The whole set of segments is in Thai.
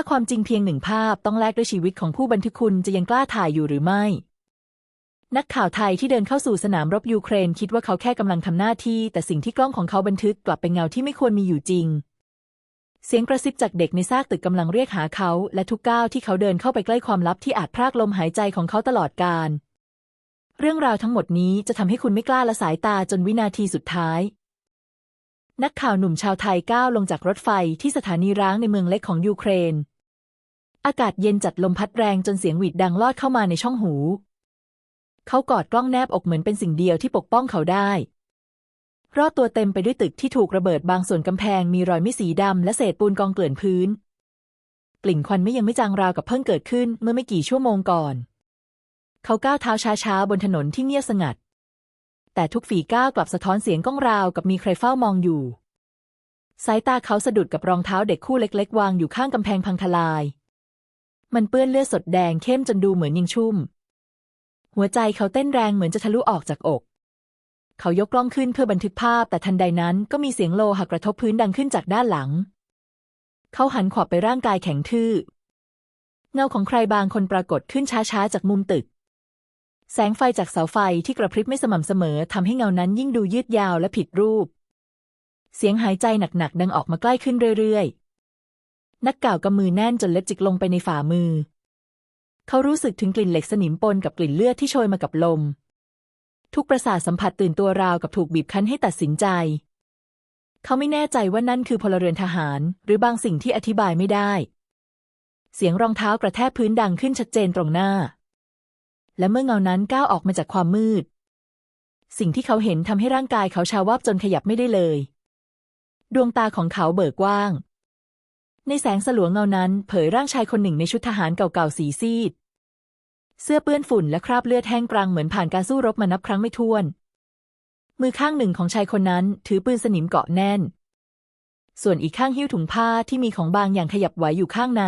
ถ้าความจริงเพียงหนึ่งภาพต้องแลกด้วยชีวิตของผู้บันทึกคุณจะยังกล้าถ่ายอยู่หรือไม่ นักข่าวไทยที่เดินเข้าสู่สนามรบยูเครนคิดว่าเขาแค่กำลังทำหน้าที่ แต่สิ่งที่กล้องของเขาบันทึกกลับเป็นเงาที่ไม่ควรมีอยู่จริง เสียงกระซิบจากเด็กในซากตึกกำลังเรียกหาเขา และทุกก้าวที่เขาเดินเข้าไปใกล้ความลับที่อาจพรากลมหายใจของเขาตลอดกาลเรื่องราวทั้งหมดนี้จะทำให้คุณไม่กล้าละสายตาจนวินาทีสุดท้าย นักข่าวหนุ่มชาวไทยก้าวลงจากรถไฟที่สถานีร้างในเมืองเล็กของยูเครน อากาศเย็นจัดลมพัดแรงจนเสียงหวีดดังลอดเข้ามาในช่องหู เขากอดกล้องแนบอกเหมือนเป็นสิ่งเดียวที่ปกป้องเขาได้ รอบตัวเต็มไปด้วยตึกที่ถูกระเบิดบางส่วนกำแพงมีรอยม่สีดำและเศษปูนกองเกลื่อนพื้น กลิ่นควันไม่ยังไม่จางราวกับเพิ่งเกิดขึ้นเมื่อไม่กี่ชั่วโมงก่อน เขาก้าวเท้าช้าๆบนถนนที่เงียบสงัด แต่ทุกฝีก้าวกลับสะท้อนเสียงก้องราวกับมีใครเฝ้ามองอยู่ สายตาเขาสะดุดกับรองเท้าเด็กคู่เล็กๆ วางอยู่ข้างกำแพงพังทลาย มันเปื้อนเลือดสดแดงเข้มจนดูเหมือนยิงชุ่ม หัวใจเขาเต้นแรงเหมือนจะทะลุออกจากอก เขายกกล้องขึ้นเพื่อบันทึกภาพ แต่ทันใดนั้นก็มีเสียงโลหะกระทบพื้นดังขึ้นจากด้านหลัง เขาหันขวับไปร่างกายแข็งทื่อ เงาของใครบางคนปรากฏขึ้นช้าๆจากมุมตึก แสงไฟจากเสาไฟที่กระพริบไม่สม่ำเสมอทำให้เงานั้นยิ่งดูยืดยาวและผิดรูป เสียงหายใจหนักๆดังออกมาใกล้ขึ้นเรื่อยๆ นักก่าวกำมือแน่นจนเล็บจิกลงไปในฝ่ามือ เขารู้สึกถึงกลิ่นเหล็กสนิมปนกับกลิ่นเลือดที่โชยมากับลม ทุกประสาทสัมผัสตื่นตัวราวกับถูกบีบคั้นให้ตัดสินใจ เขาไม่แน่ใจว่านั่นคือพลเรือนทหาร หรือบางสิ่งที่อธิบายไม่ได้ เสียงรองเท้ากระแทกพื้นดังขึ้นชัดเจนตรงหน้า และเมื่อเงานั้นก้าวออกมาจากความมืด สิ่งที่เขาเห็นทำให้ร่างกายเขาชาวาบจนขยับไม่ได้เลย ดวงตาของเขาเบิกกว้าง ในแสงสลัวเงานั้น เผยร่างชายคนหนึ่งในชุดทหารเก่าๆสีซีด เสื้อเปื้อนฝุ่นและคราบเลือดแห้งกรังเหมือนผ่านการสู้รบมานับครั้งไม่ถ้วน มือข้างหนึ่งของชายคนนั้นถือปืนสนิมเกาะแน่น ส่วนอีกข้างหิ้วถุงผ้าที่มีของบางอย่างขยับไหวอยู่ข้างใน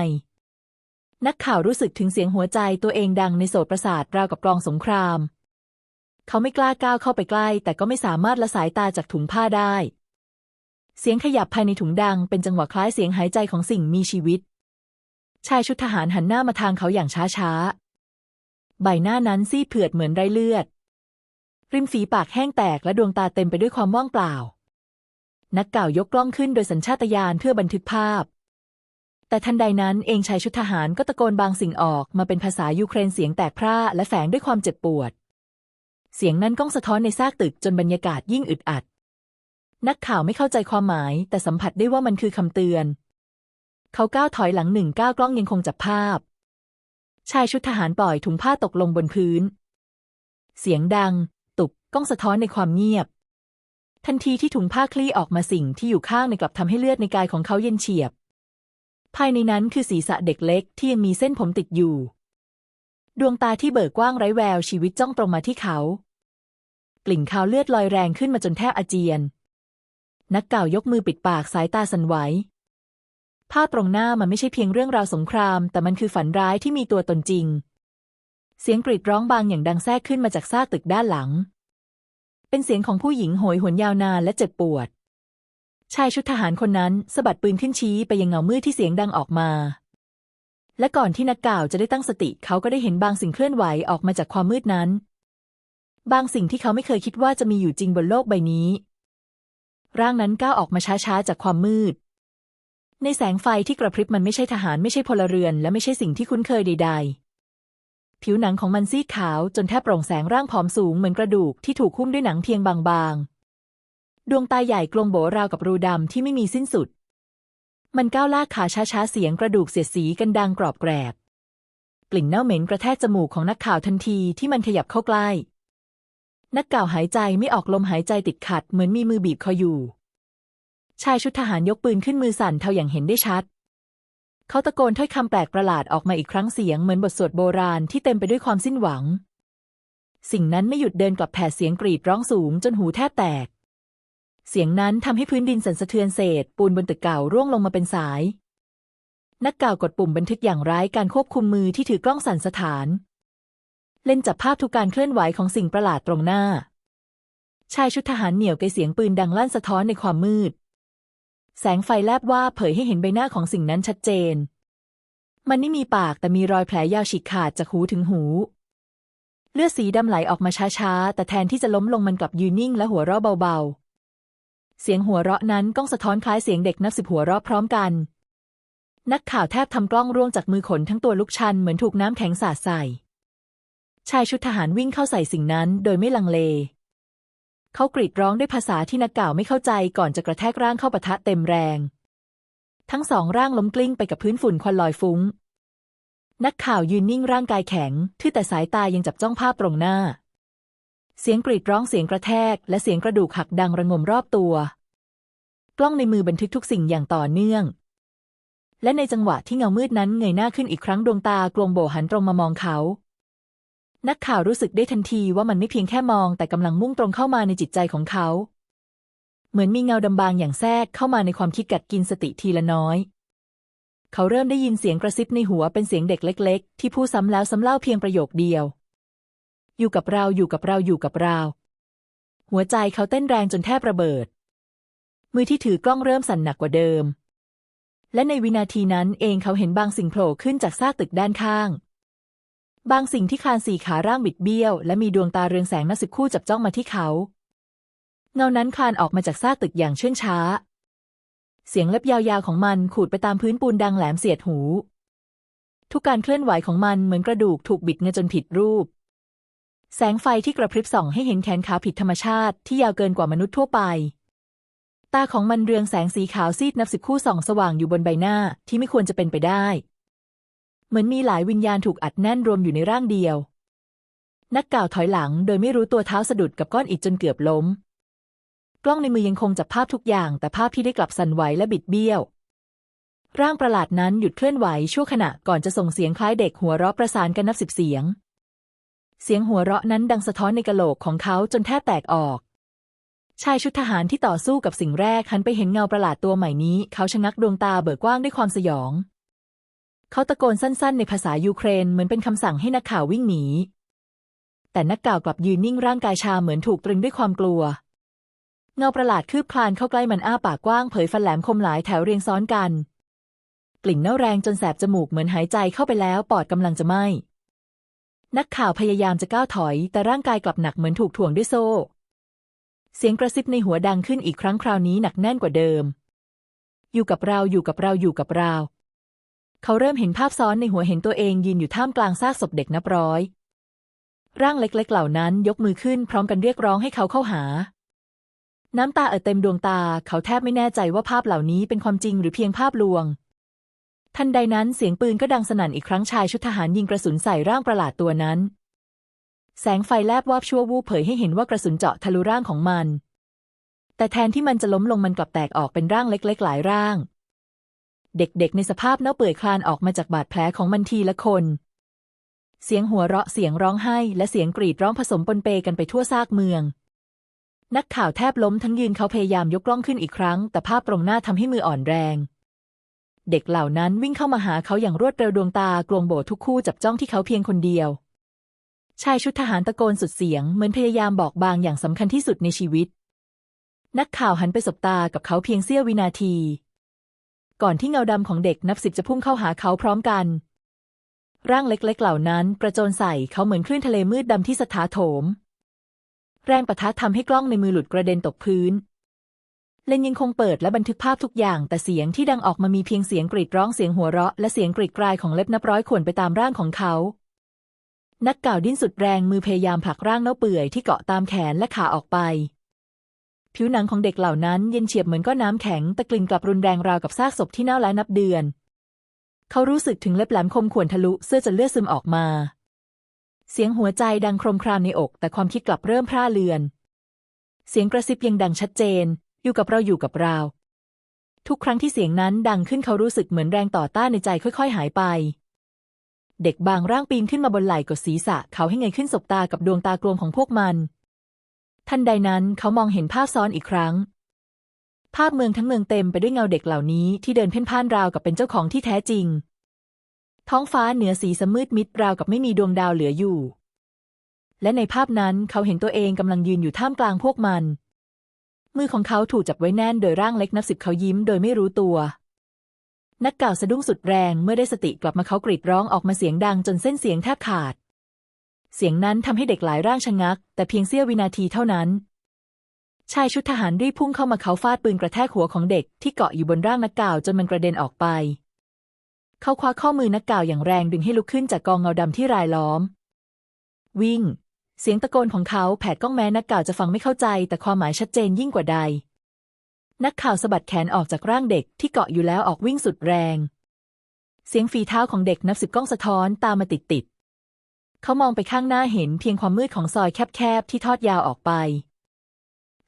นักข่าวรู้สึกถึงเสียงหัวใจตัวเองดังในโสตประสาทราวกับกลองสงคราม เขาไม่กล้าก้าวเข้าไปใกล้ แต่ก็ไม่สามารถละสายตาจากถุงผ้าได้ เสียงขยับภายในถุงดังเป็นจังหวะคล้ายเสียงหายใจของสิ่งมีชีวิต ชายชุดทหารหันหน้ามาทางเขาอย่างช้าๆ ใบหน้านั้นซีเผือดเหมือนไร้เลือด ริมฝีปากแห้งแตกและดวงตาเต็มไปด้วยความว่างเปล่า นักก่าวยกกล้องขึ้นโดยสัญชาตญาณเพื่อบันทึกภาพ แต่ทันใดนั้นเองชายชุดทหารก็ตะโกนบางสิ่งออกมาเป็นภาษายูเครนเสียงแตกพร่าและแฝงด้วยความเจ็บปวด เสียงนั้นก้องสะท้อนในซากตึกจนบรรยากาศยิ่งอึดอัด นักข่าวไม่เข้าใจความหมาย แต่สัมผัสได้ว่ามันคือคำเตือน เขาก้าวถอยหลังหนึ่งก้าวกล้องยังคงจับภาพ ชายชุดทหารปล่อยถุงผ้าตกลงบนพื้น เสียงดัง ตุกก้องสะท้อนในความเงียบ ทันทีที่ถุงผ้าคลี่ออกมาสิ่งที่อยู่ข้างในกลับทำให้เลือดในกายของเขาเย็นเฉียบ ภายในนั้นคือศีรษะเด็กเล็กที่ยังมีเส้นผมติดอยู่ ดวงตาที่เบิกกว้างไร้แววชีวิตจ้องตรงมาที่เขา กลิ่นคาวเลือดลอยแรงขึ้นมาจนแทบอาเจียน นักเก่ายกมือปิดปากสายตาสั่นไหวภาพตรงหน้ามันไม่ใช่เพียงเรื่องราวสงคราม แต่มันคือฝันร้ายที่มีตัวตนจริง เสียงกรีดร้องบางอย่างดังแทรกขึ้นมาจากซากตึกด้านหลัง เป็นเสียงของผู้หญิงโหยหวนยาวนานและเจ็บปวด ชายชุดทหารคนนั้นสะบัดปืนขึ้นชี้ไปยังเงามืดที่เสียงดังออกมา และก่อนที่นักก่าวจะได้ตั้งสติเขาก็ได้เห็นบางสิ่งเคลื่อนไหวออกมาจากความมืดนั้น บางสิ่งที่เขาไม่เคยคิดว่าจะมีอยู่จริงบนโลกใบนี้ ร่างนั้นก้าวออกมาช้าๆจากความมืด ในแสงไฟที่กระพริบมันไม่ใช่ทหารไม่ใช่พลเรือน และไม่ใช่สิ่งที่คุ้นเคยใด ๆ ผิวหนังของมันซีดขาวจนแทบโปร่งแสงร่างผอมสูงเหมือนกระดูกที่ถูกหุ้มด้วยหนังเพียงบางๆ ดวงตาใหญ่กลมโบราวกับรูดำที่ไม่มีสิ้นสุด มันก้าวลากขาช้าๆเสียงกระดูกเสียดสีกันดังกรอบแกรบ กลิ่นเน่าเหม็นกระแทกจมูกของนักข่าวทันทีที่มันขยับเข้าใกล้ นักข่าวหายใจไม่ออกลมหายใจติดขัดเหมือนมีมือบีบคออยู่ ชายชุดทหารยกปืนขึ้นมือสั่นเท่าอย่างเห็นได้ชัด เขาตะโกนถ้อยคำแปลกประหลาดออกมาอีกครั้งเสียงเหมือนบทสวดโบราณที่เต็มไปด้วยความสิ้นหวัง สิ่งนั้นไม่หยุดเดินกลับแผดเสียงกรีดร้องสูงจนหูแทบแตก เสียงนั้นทำให้พื้นดินสั่นสะเทือนเศษ ปูนบนตึกเก่าร่วงลงมาเป็นสาย นักก่าวกดปุ่มบันทึกอย่างไร้การควบคุมมือที่ถือกล้องสั่นสถาน เล่นจับภาพทุกการเคลื่อนไหวของสิ่งประหลาดตรงหน้า ชายชุดทหารเหนี่ยวไกเสียงปืนดังลั่นสะท้อนในความมืด แสงไฟแลบว่าเผยให้เห็นใบหน้าของสิ่งนั้นชัดเจน มันไม่มีปากแต่มีรอยแผลยาวฉีกขาดจากหูถึงหูเลือดสีดำไหลออกมาช้าๆ แต่แทนที่จะล้มลงมันกลับยืนนิ่งและหัวเราะเบาๆ เสียงหัวเราะนั้นก้องสะท้อนคล้ายเสียงเด็กนับสิบหัวเราะพร้อมกัน นักข่าวแทบทำกล้องร่วงจากมือขนทั้งตัวลุกชันเหมือนถูกน้ำแข็งสาดใส่ ชายชุดทหารวิ่งเข้าใส่สิ่งนั้นโดยไม่ลังเล เขากรีดร้องด้วยภาษาที่นักข่าวไม่เข้าใจก่อนจะกระแทกร่างเข้าปะทะเต็มแรง ทั้งสองร่างล้มกลิ้งไปกับพื้นฝุ่นควันลอยฟุ้ง นักข่าวยืนนิ่งร่างกายแข็งทื่อแต่สายตายังจับจ้องภาพตรงหน้า เสียงกรีดร้องเสียงกระแทก และเสียงกระดูกหักดังระงมรอบตัว กล้องในมือบันทึกทุกสิ่งอย่างต่อเนื่อง และในจังหวะที่เงามืดนั้นเงยหน้าขึ้นอีกครั้งดวงตากลวงโบหันตรงมามองเขา นักข่าวรู้สึกได้ทันทีว่ามันไม่เพียงแค่มอง แต่กำลังมุ่งตรงเข้ามาในจิตใจของเขา เหมือนมีเงาดำบางอย่างแทรกเข้ามาในความคิดกัดกินสติทีละน้อยเขาเริ่มได้ยินเสียงกระซิบในหัวเป็นเสียงเด็กเล็ก ๆ ที่พูดซ้ำแล้วซ้ำเล่าเพียงประโยคเดียว อยู่กับเราอยู่กับเราอยู่กับเรา หัวใจเขาเต้นแรงจนแทบระเบิด มือที่ถือกล้องเริ่มสั่นหนักกว่าเดิม และในวินาทีนั้นเองเขาเห็นบางสิ่งโผล่ขึ้นจากซากตึกด้านข้าง บางสิ่งที่คลานสี่ขาร่างบิดเบี้ยว และมีดวงตาเรืองแสงนับสิบคู่จับจ้องมาที่เขา เงานั้นคลานออกมาจากซากตึกอย่างเชื่องช้า เสียงเล็บยาวๆของมันขูดไปตามพื้นปูนดังแหลมเสียดหูทุกการเคลื่อนไหวของมันเหมือนกระดูกถูกบิดเงยจนผิดรูป แสงไฟที่กระพริบส่องให้เห็นแขนขาผิดธรรมชาติที่ยาวเกินกว่ามนุษย์ทั่วไป ตาของมันเรืองแสงสีขาวซีดนับสิบคู่ส่องสว่างอยู่บนใบหน้าที่ไม่ควรจะเป็นไปได้ เหมือนมีหลายวิญญาณถูกอัดแน่นรวมอยู่ในร่างเดียว นักกล่าวถอยหลังโดยไม่รู้ตัวเท้าสะดุดกับก้อนอิฐจนเกือบล้ม กล้องในมือยังคงจับภาพทุกอย่าง แต่ภาพที่ได้กลับสั่นไหวและบิดเบี้ยว ร่างประหลาดนั้นหยุดเคลื่อนไหวชั่วขณะก่อนจะส่งเสียงคล้ายเด็กหัวเราะประสานกันนับสิบเสียง เสียงหัวเราะนั้นดังสะท้อนในกะโหลกของเขาจนแทบแตกออก ชายชุดทหารที่ต่อสู้กับสิ่งแรกหันไปเห็นเงาประหลาดตัวใหม่นี้ เขาชะงักดวงตาเบิกกว้างด้วยความสยอง เขาตะโกนสั้น ๆ ในภาษายูเครนเหมือนเป็นคำสั่งให้นักข่าววิ่งหนี แต่นักข่าวกลับยืนนิ่งร่างกายชาเหมือนถูกตรึงด้วยความกลัว เงาประหลาดคืบคลานเข้าใกล้มันอ้าปากกว้างเผยฟันแหลมคมหลายแถวเรียงซ้อนกัน กลิ่นเน่าแรงจนแสบจมูกเหมือนหายใจเข้าไปแล้วปอดกำลังจะไหม้ นักข่าวพยายามจะก้าวถอย แต่ร่างกายกลับหนักเหมือนถูกถ่วงด้วยโซ่ เสียงกระซิบในหัวดังขึ้นอีกครั้งคราวนี้หนักแน่นกว่าเดิม อยู่กับเราอยู่กับเราอยู่กับเรา เขาเริ่มเห็นภาพซ้อนในหัวเห็นตัวเองยืนอยู่ท่ามกลางซากศพเด็กนับร้อย ร่างเล็กๆเหล่านั้นยกมือขึ้นพร้อมกันเรียกร้องให้เขาเข้าหา น้ำตาเอ่อเต็มดวงตา เขาแทบไม่แน่ใจว่าภาพเหล่านี้เป็นความจริงหรือเพียงภาพลวง ทันใดนั้นเสียงปืนก็ดังสนั่นอีกครั้งชายชุดทหารยิงกระสุนใส่ร่างประหลาดตัวนั้น แสงไฟแลบวาบชั่ววูบเผยให้เห็นว่ากระสุนเจาะทะลุร่างของมัน แต่แทนที่มันจะล้มลงมันกลับแตกออกเป็นร่างเล็ก ๆ หลายร่าง เด็กๆ ในสภาพเน่าเปื่อยคลานออกมาจากบาดแผลของมันทีละคน เสียงหัวเราะเสียงร้องไห้ และเสียงกรีดร้องผสมปนเปกันไปทั่วซากเมืองนักข่าวแทบล้มทั้งยืนเขาพยายามยกกล้องขึ้นอีกครั้ง แต่ภาพตรงหน้าทำให้มืออ่อนแรง เด็กเหล่านั้นวิ่งเข้ามาหาเขาอย่างรวดเร็วดวงตากลวงโบทุกคู่จับจ้องที่เขาเพียงคนเดียว ชายชุดทหารตะโกนสุดเสียง เหมือนพยายามบอกบางอย่างสำคัญที่สุดในชีวิต นักข่าวหันไปสบตากับเขาเพียงเสี้ยววินาที ก่อนที่เงาดำของเด็กนับสิบจะพุ่งเข้าหาเขาพร้อมกัน ร่างเล็กๆ เหล่านั้นกระโจนใส่เขาเหมือนคลื่นทะเลมืดดำที่สถาโถม แรงปะทะทำให้กล้องในมือหลุดกระเด็นตกพื้น เลนยังคงเปิดและบันทึกภาพทุกอย่าง แต่เสียงที่ดังออกมามีเพียงเสียงกรีดร้องเสียงหัวเราะ และเสียงกรีดกรายของเล็บนับร้อยข่วนไปตามร่างของเขา นักก่าวดิ้นสุดแรงมือพยายามผลักร่างเน่าเปื่อยที่เกาะตามแขนและขาออกไป ผิวหนังของเด็กเหล่านั้นเย็นเฉียบเหมือนก้อนน้ำแข็งแต่กลิ่นกลับรุนแรงราวกับซากศพที่เน่าแล้วนับเดือน เขารู้สึกถึงเล็บแหลมคมข่วนทะลุเสื้อจนเลือดซึมออกมา เสียงหัวใจดังโครมครามในอก แต่ความคิดกลับเริ่มพร่าเลือนเสียงกระซิบยังดังชัดเจน อยู่กับเราอยู่กับเรา ทุกครั้งที่เสียงนั้นดังขึ้นเขารู้สึกเหมือนแรงต่อต้านในใจค่อย ๆ หายไป เด็กบางร่างปีนขึ้นมาบนไหล่กดศีรษะ เขาให้เงยขึ้นสบตากับดวงตากลวงของพวกมันทันใดนั้นเขามองเห็นภาพซ้อนอีกครั้ง ภาพเมืองทั้งเมืองเต็มไปด้วยเงาเด็กเหล่านี้ที่เดินเพ่นพ่านราวกับเป็นเจ้าของที่แท้จริง ท้องฟ้าเหนือสีสมืดมิดราวกับไม่มีดวงดาวเหลืออยู่ และในภาพนั้นเขาเห็นตัวเองกำลังยืนอยู่ท่ามกลางพวกมัน มือของเขาถูกจับไว้แน่นโดยร่างเล็กนับสิบเขายิ้มโดยไม่รู้ตัว นักกล่าวสะดุ้งสุดแรงเมื่อได้สติกลับมาเขากรีดร้องออกมาเสียงดังจนเส้นเสียงแทบขาด เสียงนั้นทำให้เด็กหลายร่างชะงัก แต่เพียงเสี้ยววินาทีเท่านั้น ชายชุดทหารรีบพุ่งเข้ามาเขาฟาดปืนกระแทกหัวของเด็กที่เกาะอยู่บนร่างนักกล่าวจนมันกระเด็นออกไป เขาคว้าข้อมือนักกล่าวอย่างแรงดึงให้ลุกขึ้นจากกองเงาดำที่รายล้อม วิ่ง เสียงตะโกนของเขาแผดก้องแม้นักกล่าวจะฟังไม่เข้าใจ แต่ความหมายชัดเจนยิ่งกว่าใด นักข่าวสะบัดแขนออกจากร่างเด็กที่เกาะอยู่แล้วออกวิ่งสุดแรง เสียงฝีเท้าของเด็กนับสิบก้องสะท้อนตามมาติดติดเขามองไปข้างหน้าเห็นเพียงความมืดของซอยแคบๆที่ทอดยาวออกไป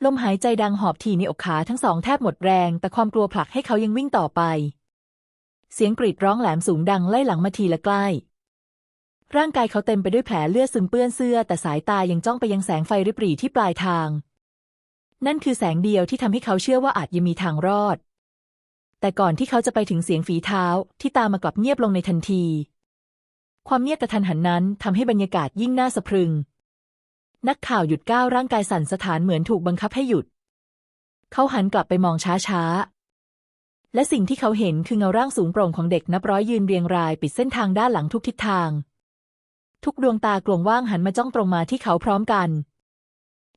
ลมหายใจดังหอบถี่ในอกขาทั้งสองแทบหมดแรง แต่ความกลัวผลักให้เขายังวิ่งต่อไป เสียงกรีดร้องแหลมสูงดังไล่หลังมาทีละใกล้ ร่างกายเขาเต็มไปด้วยแผลเลือดซึมเปื้อนเสื้อ แต่สายตายังจ้องไปยังแสงไฟริบหรี่ที่ปลายทาง นั่นคือแสงเดียวที่ทำให้เขาเชื่อว่าอาจยังมีทางรอด แต่ก่อนที่เขาจะไปถึงเสียงฝีเท้าที่ตามมากลับเงียบลงในทันที ความเงียบกระทันหันนั้นทำให้บรรยากาศยิ่งน่าสะพรึง นักข่าวหยุดก้าวร่างกายสั่นสะท้านเหมือนถูกบังคับให้หยุด เขาหันกลับไปมองช้าๆและสิ่งที่เขาเห็นคือเงาร่างสูงโปร่งของเด็กนับร้อยยืนเรียงราย ปิดเส้นทางด้านหลังทุกทิศทาง ทุกดวงตากลวงว่างหันมาจ้องตรงมาที่เขาพร้อมกัน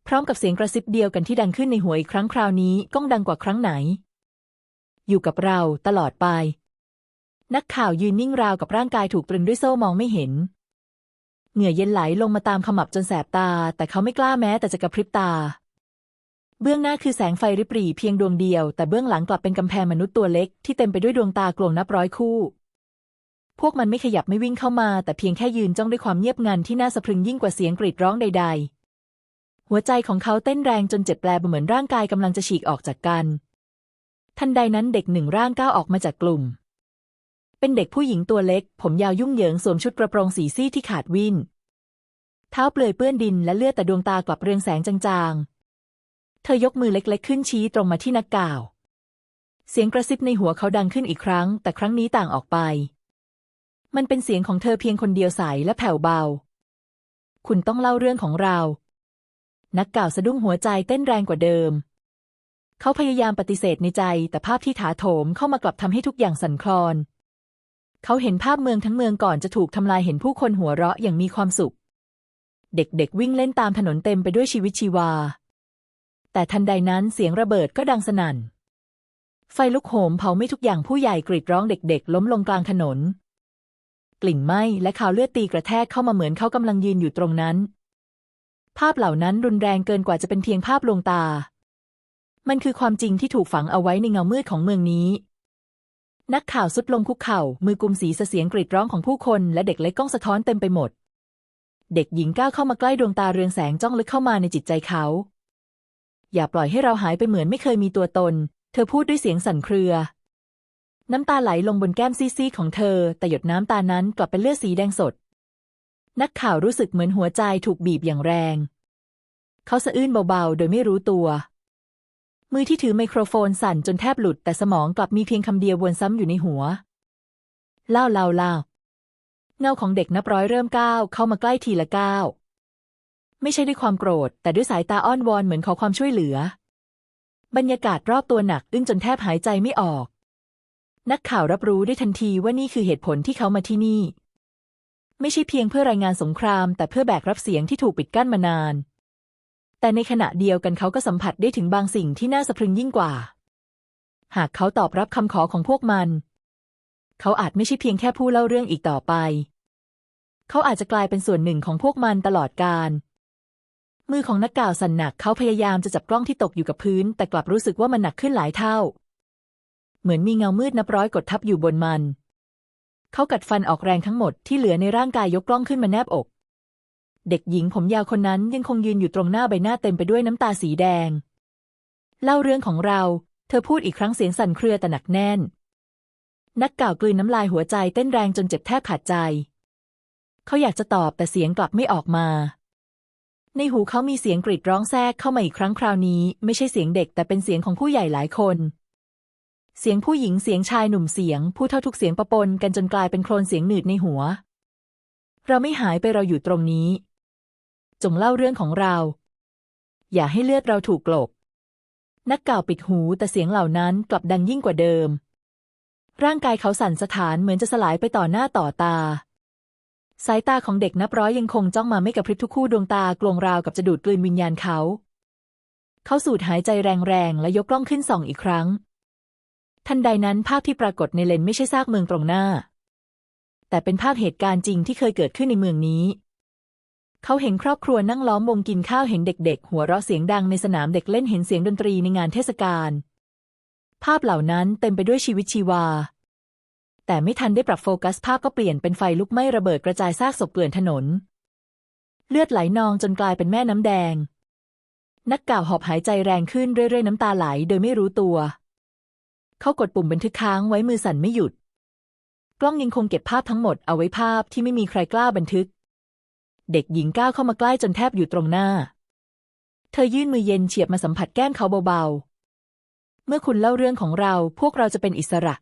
พร้อมกับเสียงกระซิบเดียวกันที่ดังขึ้นในหัวอีกครั้งคราวนี้ก้องดังกว่าครั้งไหน อยู่กับเราตลอดไป นักข่าวยืนนิ่งราวกับร่างกายถูกตรึงด้วยโซ่มองไม่เห็น เหงื่อเย็นไหลลงมาตามขมับจนแสบตา แต่เขาไม่กล้าแม้แต่จะกระพริบตา เบื้องหน้าคือแสงไฟริบหรี่เพียงดวงเดียว แต่เบื้องหลังกลับเป็นกำแพงมนุษย์ตัวเล็กที่เต็มไปด้วยดวงตากลวงนับร้อยคู่ พวกมันไม่ขยับไม่วิ่งเข้ามา แต่เพียงแค่ยืนจ้องด้วยความเงียบงันที่น่าสะพรึงยิ่งกว่าเสียงกรีดร้องใด ๆ หัวใจของเขาเต้นแรงจนเจ็บแปลเหมือนร่างกายกำลังจะฉีกออกจากกัน ทันใดนั้นเด็กหนึ่งร่างก้าวออกมาจากกลุ่ม เป็นเด็กผู้หญิงตัวเล็ก ผมยาวยุ่งเหยิงสวมชุดกระโปรงสีซี่ที่ขาดวินเท้าเปลือยเปื้อนดินและเลือดแต่ดวงตากลับเรืองแสงจางๆ เธอยกมือเล็กๆ ขึ้นชี้ตรงมาที่นักกล่าว เสียงกระซิบในหัวเขาดังขึ้นอีกครั้ง แต่ครั้งนี้ต่างออกไป มันเป็นเสียงของเธอเพียงคนเดียวใสและแผ่วเบา คุณต้องเล่าเรื่องของเรา นักกล่าวสะดุ้งหัวใจเต้นแรงกว่าเดิม เขาพยายามปฏิเสธในใจ แต่ภาพที่ถาโถมเข้ามากลับทำให้ทุกอย่างสั่นคลอน เขาเห็นภาพเมืองทั้งเมืองก่อนจะถูกทำลายเห็นผู้คนหัวเราะอย่างมีความสุข เด็กๆวิ่งเล่นตามถนนเต็มไปด้วยชีวิตชีวา แต่ทันใดนั้นเสียงระเบิดก็ดังสนั่นไฟลุกโหมเผาไม่ทุกอย่างผู้ใหญ่กรีดร้องเด็กๆ ล้มลงกลางถนน ลิ่นไหม้และข่าวเลือดตีกระแทกเข้ามาเหมือนเขากำลังยืนอยู่ตรงนั้น ภาพเหล่านั้นรุนแรงเกินกว่าจะเป็นเพียงภาพลวงตา มันคือความจริงที่ถูกฝังเอาไว้ในเงามืดของเมืองนี้ นักข่าวสุดลงคุกเข่า มือกุมสีเสียงกรีดร้องของผู้คนและเด็กเล็กก้องสะท้อนเต็มไปหมด เด็กหญิงก้าวเข้ามาใกล้ดวงตาเรืองแสงจ้องลึกเข้ามาในจิตใจเขา อย่าปล่อยให้เราหายไปเหมือนไม่เคยมีตัวตน เธอพูดด้วยเสียงสั่นเครือ น้ำตาไหลลงบนแก้มซีดๆของเธอ แต่หยดน้ำตานั้นกลับเป็นเลือดสีแดงสด นักข่าวรู้สึกเหมือนหัวใจถูกบีบอย่างแรง เขาสะอื้นเบาๆ โดยไม่รู้ตัว มือที่ถือไมโครโฟนสั่นจนแทบหลุด แต่สมองกลับมีเพียงคำเดียววนซ้ำอยู่ในหัว เล่าเล่าเล่าเงาของเด็กนับร้อยเริ่มก้าวเข้ามาใกล้ทีละก้าวไม่ใช่ด้วยความโกรธ แต่ด้วยสายตาอ้อนวอนเหมือนขอความช่วยเหลือ บรรยากาศรอบตัวหนักอึ้งจนแทบหายใจไม่ออก นักข่าวรับรู้ได้ทันทีว่านี่คือเหตุผลที่เขามาที่นี่ ไม่ใช่เพียงเพื่อรายงานสงคราม แต่เพื่อแบกรับเสียงที่ถูกปิดกั้นมานาน แต่ในขณะเดียวกันเขาก็สัมผัสได้ถึงบางสิ่งที่น่าสะพรึงยิ่งกว่า หากเขาตอบรับคำขอของพวกมัน เขาอาจไม่ใช่เพียงแค่ผู้เล่าเรื่องอีกต่อไป เขาอาจจะกลายเป็นส่วนหนึ่งของพวกมันตลอดกาลมือของนักก่าวสั่นหนักเขาพยายามจะจับกล้องที่ตกอยู่กับพื้น แต่กลับรู้สึกว่ามันหนักขึ้นหลายเท่า เหมือนมีเงามืดนับร้อยกดทับอยู่บนมัน เขากัดฟันออกแรงทั้งหมดที่เหลือในร่างกายยกกล้องขึ้นมาแนบอก เด็กหญิงผมยาวคนนั้นยังคงยืนอยู่ตรงหน้าใบหน้าเต็มไปด้วยน้ำตาสีแดง เล่าเรื่องของเรา เธอพูดอีกครั้งเสียงสั่นเครือแต่หนักแน่น นักก่าวกลืนน้ำลายหัวใจเต้นแรงจนเจ็บแทบขาดใจ เขาอยากจะตอบแต่เสียงกลับไม่ออกมาในหูเขามีเสียงกรีดร้องแทรกเข้ามาอีกครั้งคราวนี้ ไม่ใช่เสียงเด็กแต่เป็นเสียงของผู้ใหญ่หลายคน เสียงผู้หญิงเสียงชายหนุ่มเสียง ผู้เท่าทุกเสียงประปนกันจนกลายเป็นโคลนเสียงหนืดในหัว เราไม่หายไปเราอยู่ตรงนี้ จงเล่าเรื่องของเรา อย่าให้เลือดเราถูกกลบ นักกล่าวปิดหูแต่เสียงเหล่านั้นกลับดังยิ่งกว่าเดิม ร่างกายเขาสั่นสะท้านเหมือนจะสลายไปต่อหน้าต่อตา สายตาของเด็กนับร้อยยังคงจ้องมาไม่กระพริบทุกคู่ดวงตากลวงราวกับจะดูดกลืนวิญญาณเขา เขาสูดหายใจแรงๆและยกกล้องขึ้นส่องอีกครั้ง ทันใดนั้นภาพที่ปรากฏในเลนไม่ใช่ซากเมืองตรงหน้า แต่เป็นภาพเหตุการณ์จริงที่เคยเกิดขึ้นในเมืองนี้ เขาเห็นครอบครัวนั่งล้อมวงกินข้าวเห็นเด็ก ๆ หัวเราะเสียงดังในสนามเด็กเล่นเห็นเสียงดนตรีในงานเทศกาล ภาพเหล่านั้นเต็มไปด้วยชีวิตชีวา แต่ไม่ทันได้ปรับโฟกัสภาพก็เปลี่ยนเป็นไฟลุกไหม้ระเบิดกระจายซากศพเกลื่อนถนน เลือดไหลนองจนกลายเป็นแม่น้ำแดง นักก่าวหอบหายใจแรงขึ้นเรื่อยๆน้ำตาไหลโดยไม่รู้ตัว เขากดปุ่มบันทึกค้างไว้มือสั่นไม่หยุด กล้องยังคงเก็บภาพทั้งหมดเอาไว้ภาพที่ไม่มีใครกล้าบันทึก เด็กหญิงก้าวเข้ามาใกล้จนแทบอยู่ตรงหน้า เธอยื่นมือเย็นเฉียบมาสัมผัสแก้มเขาเบาๆ เมื่อคุณเล่าเรื่องของเราพวกเราจะเป็นอิสระ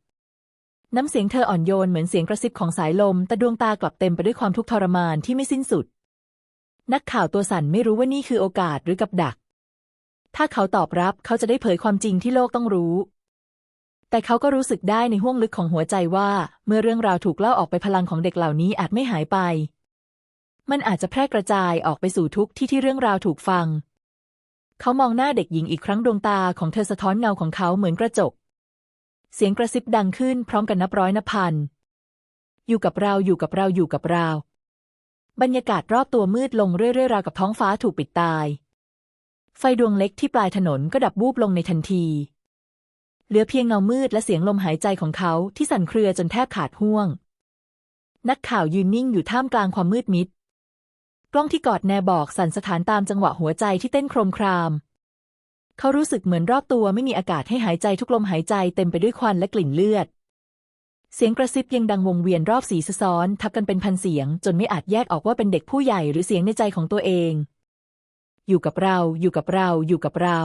น้ำเสียงเธออ่อนโยนเหมือนเสียงกระซิบของสายลม แต่ดวงตากลับเต็มไปด้วยความทุกข์ทรมานที่ไม่สิ้นสุด นักข่าวตัวสั่นไม่รู้ว่านี่คือโอกาสหรือกับดักถ้าเขาตอบรับเขาจะได้เผยความจริงที่โลกต้องรู้ แต่เขาก็รู้สึกได้ในห้วงลึกของหัวใจว่า เมื่อเรื่องราวถูกเล่าออกไปพลังของเด็กเหล่านี้อาจไม่หายไป มันอาจจะแพร่กระจายออกไปสู่ทุกที่ที่เรื่องราวถูกฟัง เขามองหน้าเด็กหญิงอีกครั้งดวงตาของเธอสะท้อนเงาของเขาเหมือนกระจก เสียงกระซิบดังขึ้นพร้อมกันนับร้อยนับพัน อยู่กับเราอยู่กับเราอยู่กับเราบรรยากาศรอบตัวมืดลงเรื่อยๆราวกับท้องฟ้าถูกปิดตาย ไฟดวงเล็กที่ปลายถนนก็ดับวูบลงในทันที เหลือเพียงเงามืดและเสียงลมหายใจของเขาที่สั่นเครือจนแทบขาดห่วง นักข่าวยืนนิ่งอยู่ท่ามกลางความมืดมิด กล้องที่กอดแนบอกสั่นสถานตามจังหวะหัวใจที่เต้นโครมคราม เขารู้สึกเหมือนรอบตัวไม่มีอากาศให้หายใจทุกลมหายใจเต็มไปด้วยควันและกลิ่นเลือด เสียงกระซิบยังดังวงเวียนรอบสีสะซ้อน ทับกันเป็นพันเสียง จนไม่อาจแยกออกว่าเป็นเด็กผู้ใหญ่หรือเสียงในใจของตัวเอง อยู่กับเรา อยู่กับเรา อยู่กับเรา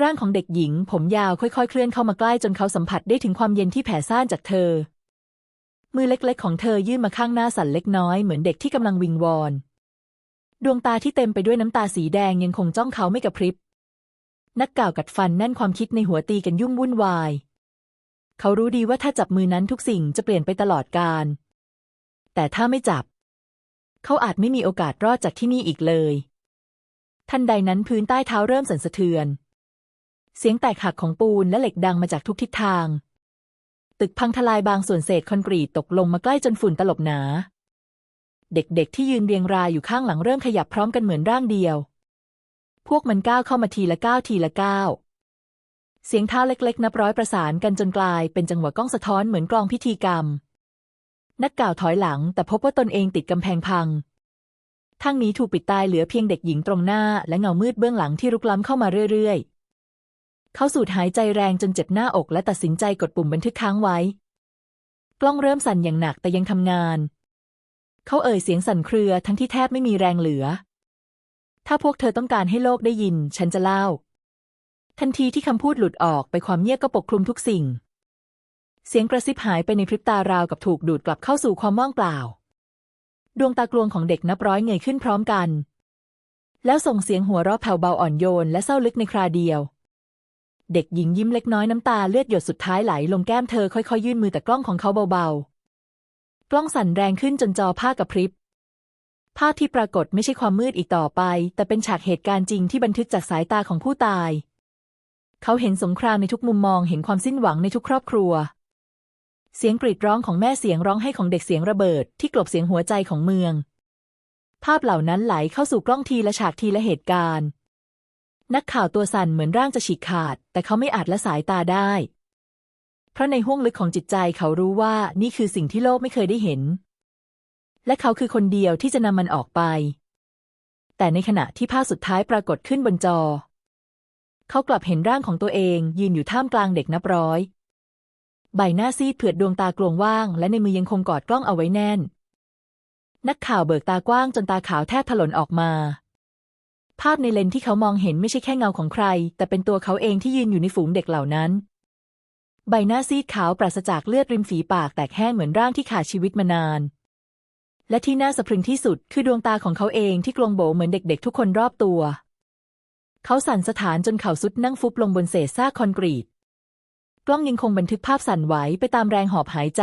ร่างของเด็กหญิง ผมยาวค่อยๆ เคลื่อนเข้ามาใกล้จนเขาสัมผัสได้ถึงความเย็นที่แผ่ซ่านจากเธอ มือเล็กๆ ของเธอยื่นมาข้างหน้าสั่นเล็กน้อยเหมือนเด็กที่กำลังวิงวอนดวงตาที่เต็มไปด้วยน้ำตาสีแดงยังคงจ้องเขาไม่กระพริบ นักก่าวกัดฟันแน่นความคิดในหัวตีกันยุ่งวุ่นวาย เขารู้ดีว่าถ้าจับมือนั้นทุกสิ่งจะเปลี่ยนไปตลอดกาล แต่ถ้าไม่จับ เขาอาจไม่มีโอกาสรอดจากที่นี่อีกเลย ทันใดนั้นพื้นใต้เท้าเริ่มสั่นสะเทือน เสียงแตกหักของปูนและเหล็กดังมาจากทุกทิศทาง ตึกพังทลายบางส่วนเศษคอนกรีตตกลงมาใกล้จนฝุ่นตลบหนา เด็กๆที่ยืนเรียงรายอยู่ข้างหลังเริ่มขยับพร้อมกันเหมือนร่างเดียว พวกมันก้าวเข้ามาทีละก้าวทีละก้าวเสียงเท้าเล็กๆ นับร้อยประสานกันจนกลายเป็นจังหวะก้องสะท้อนเหมือนกลองพิธีกรรม นักกล่าวถอยหลัง แต่พบว่าตนเองติดกำแพงพังทางนี้ถูกปิดตายเหลือเพียงเด็กหญิงตรงหน้าและเงามืดเบื้องหลังที่รุกล้ำเข้ามาเรื่อยๆ เขาสูดหายใจแรงจนเจ็บหน้าอกและตัดสินใจกดปุ่มบันทึกค้างไว้ กล้องเริ่มสั่นอย่างหนักแต่ยังทำงาน เขาเอ่ยเสียงสั่นเครือทั้งที่แทบไม่มีแรงเหลือ ถ้าพวกเธอต้องการให้โลกได้ยิน ฉันจะเล่า ทันทีที่คำพูดหลุดออกไปความเงียบก็ปกคลุมทุกสิ่ง เสียงกระซิบหายไปในพริบตาราวกับถูกดูดกลับเข้าสู่ความว่างเปล่า ดวงตากลวงของเด็กนับร้อยเงยขึ้นพร้อมกัน แล้วส่งเสียงหัวเราะแผ่วเบาอ่อนโยนและเศร้าลึกในคราเดียว เด็กหญิงยิ้มเล็กน้อยน้ำตาเลือดหยดสุดท้ายไหลลงแก้มเธอค่อยๆ ยื่นมือแต่กล้องของเขาเบาๆ กล้องสั่นแรงขึ้นจนจอภาพกับพริบ ภาพที่ปรากฏไม่ใช่ความมืดอีกต่อไป แต่เป็นฉากเหตุการณ์จริงที่บันทึกจากสายตาของผู้ตาย เขาเห็นสงครามในทุกมุมมองเห็นความสิ้นหวังในทุกครอบครัว เสียงกรีดร้องของแม่เสียงร้องให้ของเด็กเสียงระเบิด ที่กลบเสียงหัวใจของเมือง ภาพเหล่านั้นไหลเข้าสู่กล้องทีละฉากทีละเหตุการณ์ นักข่าวตัวสั่นเหมือนร่างจะฉีกขาด แต่เขาไม่อาจละสายตาได้ เพราะในห้วงลึกของจิตใจเขารู้ว่านี่คือสิ่งที่โลกไม่เคยได้เห็น และเขาคือคนเดียวที่จะนำมันออกไป แต่ในขณะที่ภาพสุดท้ายปรากฏขึ้นบนจอ เขากลับเห็นร่างของตัวเองยืนอยู่ท่ามกลางเด็กนับร้อย ใบหน้าซีดเผือดดวงตากลวงว่าง และในมือยังคงกอดกล้องเอาไว้แน่น นักข่าวเบิกตากว้างจนตาขาวแทบถลนออกมา ภาพในเลนที่เขามองเห็นไม่ใช่แค่เงาของใคร แต่เป็นตัวเขาเองที่ยืนอยู่ในฝูงเด็กเหล่านั้น ใบหน้าซีดขาวปราศจากเลือดริมฝีปากแตกแห้งเหมือนร่างที่ขาดชีวิตมานาน และที่น่าสะพรึงที่สุดคือดวงตาของเขาเองที่กลวงโบเหมือนเด็กๆ ทุกคนรอบตัว เขาสั่นสะท้านจนเข่าสุดนั่งฟุบลงบนเศษซากคอนกรีต กล้องยังคงบันทึกภาพสั่นไหวไปตามแรงหอบหายใจ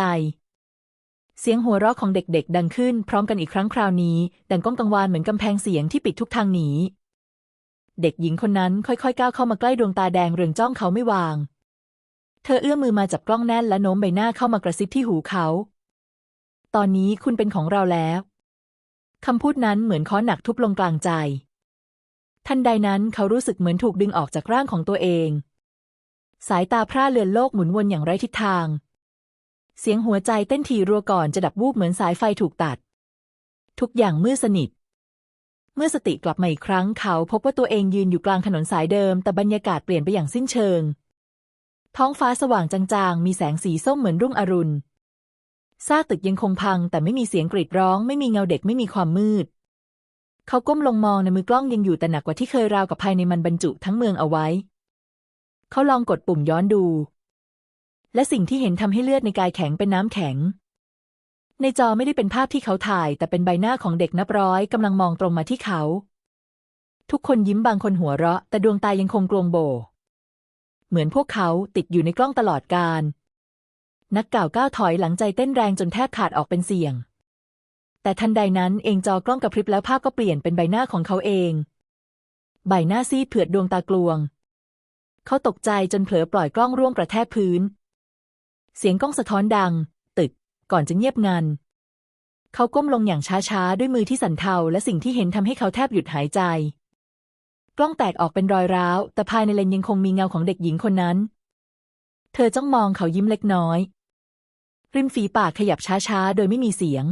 เสียงหัวเราะของเด็กๆ ดังขึ้น พร้อมกันอีกครั้งคราวนี้ ดังก้องกังวานเหมือนกำแพงเสียงที่ปิดทุกทางหนี เด็กหญิงคนนั้นค่อยๆ ก้าวเข้ามาใกล้ดวงตาแดงเรืองจ้องเขาไม่วาง เธอเอื้อมมือมาจับกล้องแน่นและโน้มใบหน้าเข้ามากระซิบที่หูเขา ตอนนี้คุณเป็นของเราแล้วคำพูดนั้นเหมือนค้อนหนักทุบลงกลางใจ ทันใดนั้นเขารู้สึกเหมือนถูกดึงออกจากร่างของตัวเอง สายตาพร่าเลือนโลกหมุนวนอย่างไร้ทิศทาง เสียงหัวใจเต้นถี่รัวก่อนจะดับวูบเหมือนสายไฟถูกตัด ทุกอย่างมืดสนิท เมื่อสติกลับมาอีกครั้งเขาพบว่าตัวเองยืนอยู่กลางถนนสายเดิม แต่บรรยากาศเปลี่ยนไปอย่างสิ้นเชิง ท้องฟ้าสว่างจางๆ มีแสงสีส้มเหมือนรุ่งอรุณซากตึกยังคงพัง แต่ไม่มีเสียงกรีดร้อง ไม่มีเงาเด็กไม่มีความมืด เขาก้มลงมองในมือกล้องยังอยู่แต่หนักกว่าที่เคยราวกับภายในมันบรรจุทั้งเมืองเอาไว้ เขาลองกดปุ่มย้อนดู และสิ่งที่เห็นทำให้เลือดในกายแข็งเป็นน้ำแข็ง ในจอไม่ได้เป็นภาพที่เขาถ่าย แต่เป็นใบหน้าของเด็กนับร้อยกำลังมองตรงมาที่เขา ทุกคนยิ้มบางคนหัวเราะ แต่ดวงตายังคงกลวงโบ เหมือนพวกเขาติดอยู่ในกล้องตลอดกาลนักก่าวก้าวถอยหลังใจเต้นแรงจนแทบขาดออกเป็นเสียง แต่ทันใดนั้นเองจอกล้องกระพริบแล้วภาพก็เปลี่ยนเป็นใบหน้าของเขาเอง ใบหน้าซีดเผือดดวงตากลวง เขาตกใจจนเผลอปล่อยกล้องร่วงกระแทกพื้น เสียงกล้องสะท้อนดัง ก่อนจะเงียบงัน เขาก้มลงอย่างช้าๆ ด้วยมือที่สั่นเทาและสิ่งที่เห็นทำให้เขาแทบหยุดหายใจ กล้องแตกออกเป็นรอยร้าว แต่ภายในเลนยังคงมีเงาของเด็กหญิงคนนั้น เธอจ้องมองเขายิ้มเล็กน้อย ริมฝีปากขยับช้าๆ โดยไม่มีเสียง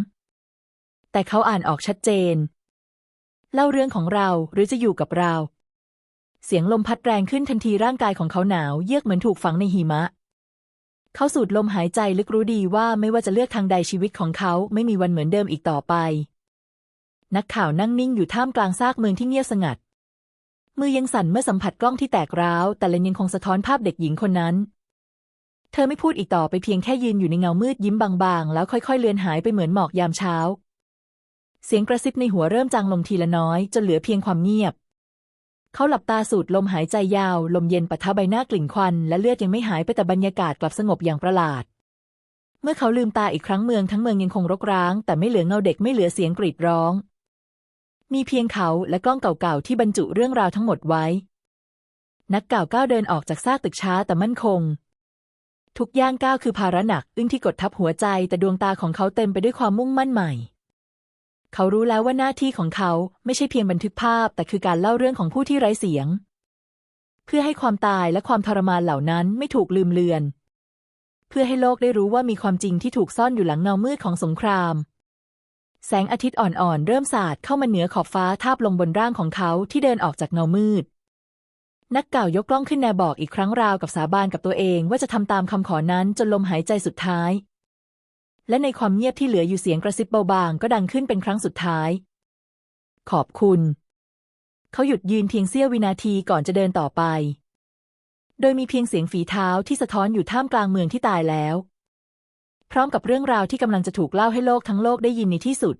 แต่เขาอ่านออกชัดเจน เล่าเรื่องของเราหรือจะอยู่กับเราเสียงลมพัดแรงขึ้นทันทีร่างกายของเขาหนาว เยือกเหมือนถูกฝังในหิมะ เขาสูดลมหายใจลึกรู้ดีว่าไม่ว่าจะเลือกทางใดชีวิตของเขาไม่มีวันเหมือนเดิมอีกต่อไป นักข่าวนั่งนิ่งอยู่ท่ามกลางซากเมืองที่เงียบสงัด มือยังสั่นเมื่อสัมผัสกล้องที่แตกร้าว แต่เลนยังคงสะท้อนภาพเด็กหญิงคนนั้น เธอไม่พูดอีกต่อไปเพียงแค่ยืนอยู่ในเงามืดยิ้มบางๆ แล้วค่อยๆ เลือนหายไปเหมือนหมอกยามเช้า เสียงกระซิบในหัวเริ่มจางลงทีละน้อย จนเหลือเพียงความเงียบ เขาหลับตาสูดลมหายใจยาว ลมเย็นปะทะใบหน้ากลิ่นควัน และเลือดยังไม่หายไปแต่บรรยากาศกลับสงบอย่างประหลาด เมื่อเขาลืมตาอีกครั้งเมืองทั้งเมืองยังคงรกร้าง แต่ไม่เหลือเงาเด็กไม่เหลือเสียงกรีดร้อง มีเพียงเขาและกล้องเก่าๆที่บรรจุเรื่องราวทั้งหมดไว้ นักก่าวก้าวเดินออกจากซากตึกช้าแต่มั่นคง ทุกย่างก้าวคือภาระหนัก อึ้งที่กดทับหัวใจ แต่ดวงตาของเขาเต็มไปด้วยความมุ่งมั่นใหม่ เขารู้แล้วว่าหน้าที่ของเขาไม่ใช่เพียงบันทึกภาพ แต่คือการเล่าเรื่องของผู้ที่ไร้เสียง เพื่อให้ความตายและความทรมานเหล่านั้นไม่ถูกลืมเลือน เพื่อให้โลกได้รู้ว่ามีความจริงที่ถูกซ่อนอยู่หลังเงามืดของสงคราม แสงอาทิตย์อ่อนๆ เริ่มสาดเข้ามาเหนือขอบฟ้าทาบลงบนร่างของเขาที่เดินออกจากเงามืดนักก่าวยกกล้องขึ้นแนบอกอีกครั้งราวกับสาบานกับตัวเองว่าจะทำตามคำขอนั้นจนลมหายใจสุดท้าย และในความเงียบที่เหลืออยู่เสียงกระซิบเบาบางก็ดังขึ้นเป็นครั้งสุดท้าย ขอบคุณ เขาหยุดยืนเพียงเสี้ยววินาทีก่อนจะเดินต่อไป โดยมีเพียงเสียงฝีเท้าที่สะท้อนอยู่ท่ามกลางเมืองที่ตายแล้ว พร้อมกับเรื่องราวที่กำลังจะถูกเล่าให้โลกทั้งโลกได้ยินในที่สุด